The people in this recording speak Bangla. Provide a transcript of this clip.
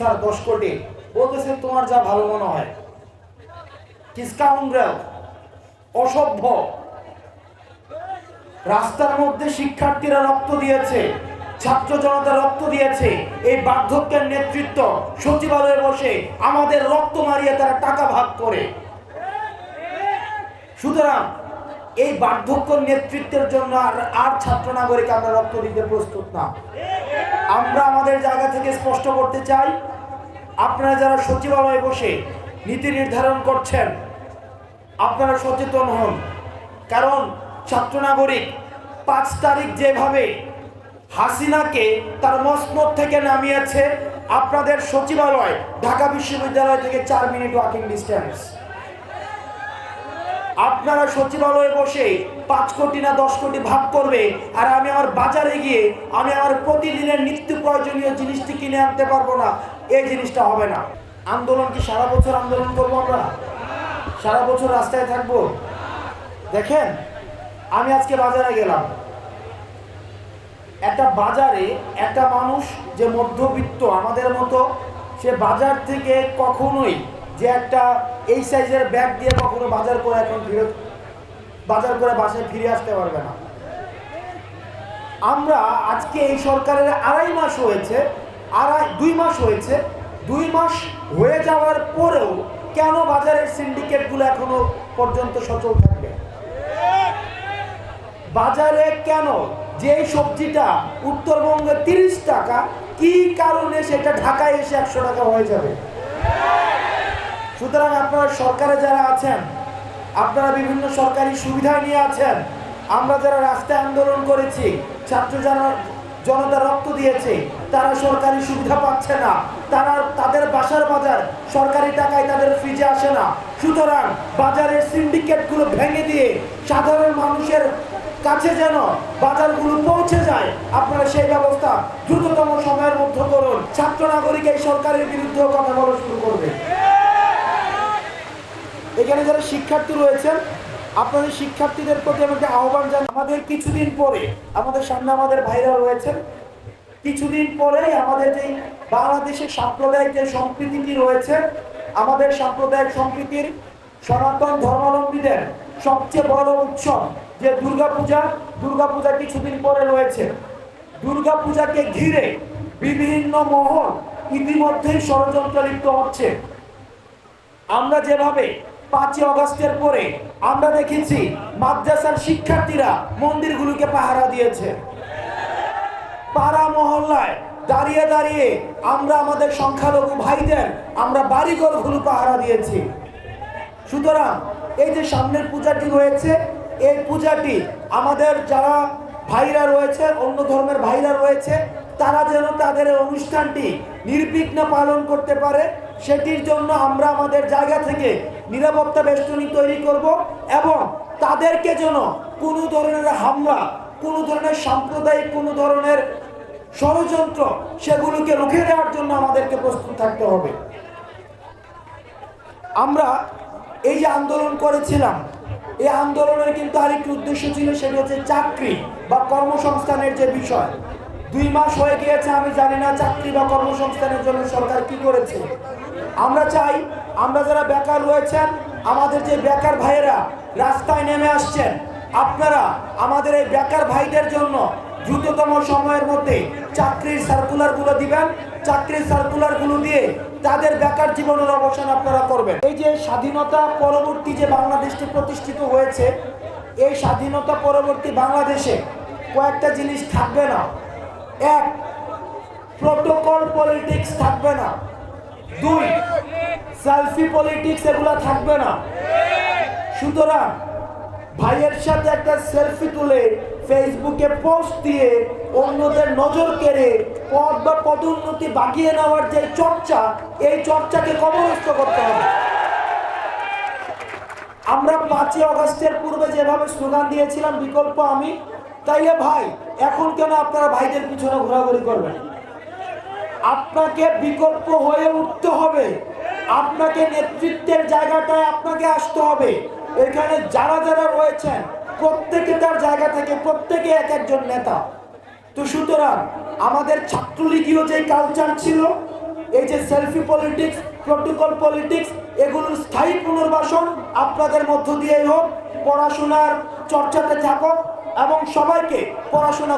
স্যার, দশ কোটি। বলতেছে, তোমার যা ভালো মনে হয়। কিসকাউন্ড্রেল অসভ্য। রাস্তার মধ্যে শিক্ষার্থীরা রক্ত দিয়েছে, ছাত্র জনতা রক্ত দিয়েছে, এই বার্ধক্যের নেতৃত্ব সচিবালয়ে বসে আমাদের রক্ত মারিয়ে তারা টাকা ভাগ করে। সুতরাং এই বার্ধক্য নেতৃত্বের জন্য আর আর ছাত্র নাগরিক আমরা রক্ত দিতে প্রস্তুত না। আমরা আমাদের জায়গা থেকে স্পষ্ট করতে চাই, আপনারা যারা সচিবালয়ে বসে নীতি নির্ধারণ করছেন, আপনারা সচেতন হন। কারণ ছাত্র নাগরিক পাঁচ তারিখ যেভাবে হাসিনাকে তার মসনদ থেকে নামিয়েছে, আপনাদের সচিবালয়, ঢাকা বিশ্ববিদ্যালয় থেকে চার মিনিট ওয়াকিং ডিস্টেন্স। আপনারা সচিবালয়ে বসে পাঁচ কোটি না দশ কোটি ভাগ করবে, আর আমি আমার বাজারে গিয়ে আমি আমার প্রতিদিনের নিত্য প্রয়োজনীয় জিনিসটি কিনে আনতে পারব না। এই জিনিসটা হবে না। আন্দোলন কি সারা বছর আন্দোলন করব আমরা? সারা বছর রাস্তায় থাকব? দেখেন, আমি আজকে বাজারে গেলাম। একটা বাজারে একটা মানুষ যে মধ্যবিত্ত, আমাদের মতো, সে বাজার থেকে কখনোই যে একটা এই সাইজের ব্যাগ দিয়ে কখনো বাজার করে এখন ফিরে বাজার করে বাসায় ফিরে আসতে পারবে না। আমরা আজকে এই সরকারের আড়াই মাস হয়েছে, আড়াই, দুই মাস হয়েছে, দুই মাস হয়ে যাওয়ার পরেও কেন বাজারের সিন্ডিকেটগুলো এখনও পর্যন্ত সচল থাকবে? বাজারে কেন যে সবজিটা উত্তরবঙ্গে তিরিশ টাকা, কি কারণে সেটা ঢাকায় এসে একশো টাকা হয়ে যাবে? সুতরাং আপনারা সরকারে যারা আছেন, আপনারা বিভিন্ন সরকারি সুবিধা নিয়ে আছেন, আমরা যারা রাস্তায় আন্দোলন করেছি, ছাত্র যারা জনতা রক্ত দিয়েছে, তারা সরকারি সুবিধা পাচ্ছে না। তারা তাদের বাসার বাজার সরকারি টাকায় তাদের ফ্রিজে আসে না। সুতরাং বাজারের সিন্ডিকেটগুলো ভেঙে দিয়ে সাধারণ মানুষের কাছে যেন বাজারগুলো পৌঁছে যায়, আপনারা সেই ব্যবস্থা দ্রুততম সময়ের মধ্যে করুন। ছাত্র নাগরিক এই সরকারের বিরুদ্ধেও কথা বলা শুরু করবে এখানে যারা শিক্ষার্থী রয়েছেন, আপনাদের শিক্ষার্থীদের প্রতি আমি একটা আহ্বান জানাই। আমাদের কিছুদিন পরে আমাদের সামনে আমাদের ভাইরা রয়েছেন। কিছুদিন পরেই আমাদের যে বাংলাদেশের সাম্প্রদায়িক যে সম্প্রীতিটি রয়েছে, আমাদের সাম্প্রদায়িক সম্প্রীতির সনাতন ধর্মাবলম্বীদের সবচেয়ে বড় উৎসব যে দুর্গাপূজা দুর্গাপূজা কিছুদিন পরে রয়েছে। দুর্গাপূজাকে ঘিরে বিভিন্ন মহল ইতিমধ্যেই ষড়যন্ত্র লিপ্ত হচ্ছে। আমরা যেভাবে পাঁচই অগস্টের পরে আমরা দেখেছি মাদ্রাসার শিক্ষার্থীরা মন্দিরগুলোকে পাহারা দিয়েছে। পাড়া মহল্লায় দাঁড়িয়ে দাঁড়িয়ে আমরা আমাদের সংখ্যালঘু ভাইদের আমরা বাড়িঘরগুলো পাহারা দিয়েছি। সুতরাং এই যে সামনের পূজাটি রয়েছে, এই পূজাটি আমাদের যারা ভাইরা রয়েছে, অন্য ধর্মের ভাইরা রয়েছে, তারা যেন তাদের অনুষ্ঠানটি নির্বিঘ্ন পালন করতে পারে, সেটির জন্য আমরা আমাদের জায়গা থেকে নিরাপত্তা বেষ্টনী তৈরি করব এবং তাদেরকে যেন কোনো ধরনের হামলা, কোনো ধরনের সাম্প্রদায়িক, কোনো ধরনের ষড়যন্ত্র সেগুলোকে রুখে দেওয়ার জন্য আমাদেরকে প্রস্তুত থাকতে হবে। আমরা এই যে আন্দোলন করেছিলাম, এই আন্দোলনের কিন্তু আরেকটি উদ্দেশ্য ছিল সেটা হচ্ছে চাকরি বা কর্মসংস্থানের যে বিষয়। দুই মাস হয়ে গিয়েছে, আমি জানি না চাকরি বা কর্মসংস্থানের জন্য সরকার কি করেছে। আমরা চাই আমরা যারা বেকার রয়েছেন, আমাদের যে বেকার ভাইয়েরা রাস্তায় নেমে আসছেন, আপনারা আমাদের এই বেকার ভাইদের জন্য দ্রুততম সময়ের মধ্যে চাকরির সার্কুলারগুলো দিবেন। চাকরির সার্কুলারগুলো দিয়ে তাদের বেকার জীবনের অবসান আপনারা করবেন। এই যে স্বাধীনতা পরবর্তী যে বাংলাদেশটি প্রতিষ্ঠিত হয়েছে, এই স্বাধীনতা পরবর্তী বাংলাদেশে কয়েকটা জিনিস থাকবে না। এক প্রোটোকল পলিটিক্স থাকবে না। দুই সেলফি পলিটিক্স এগুলো থাকবে না। সুতরাং ভাইয়ের সাথে একটা সেলফি তুলে ফেসবুকে পোস্ট দিয়ে অন্যদের নজর কেড়ে পদ বা পদোন্নতি বাগিয়ে নেওয়ার যে চর্চা, এই চর্চাকে কবরস্থ করতে হবে। আমরা পাঁচই অগস্টের পূর্বে যেভাবে স্লোগান দিয়েছিলাম, বিকল্প আমি, তাইলে ভাই, এখন কেন আপনারা ভাইদের পিছনে ঘোরাঘুরি করবেন? আপনাকে বিকল্প হয়ে উঠতে হবে। আপনাকে নেতৃত্বের জায়গাটায় আপনাকে আসতে হবে। এখানে যারা যারা রয়েছেন, প্রত্যেকে তার জায়গা থেকে, প্রত্যেকে এক একজন নেতা। তো সুতরাং আমাদের ছাত্রলীগীয় যে কালচার ছিল, এই যে সেলফি পলিটিক্স প্রটোকল পলিটিক্স এগুলোর স্থায়ী পুনর্বাসন আপনাদের মধ্য দিয়েই হোক, পড়াশোনার চর্চাতে থাকুক এবং সবাইকে পড়াশোনা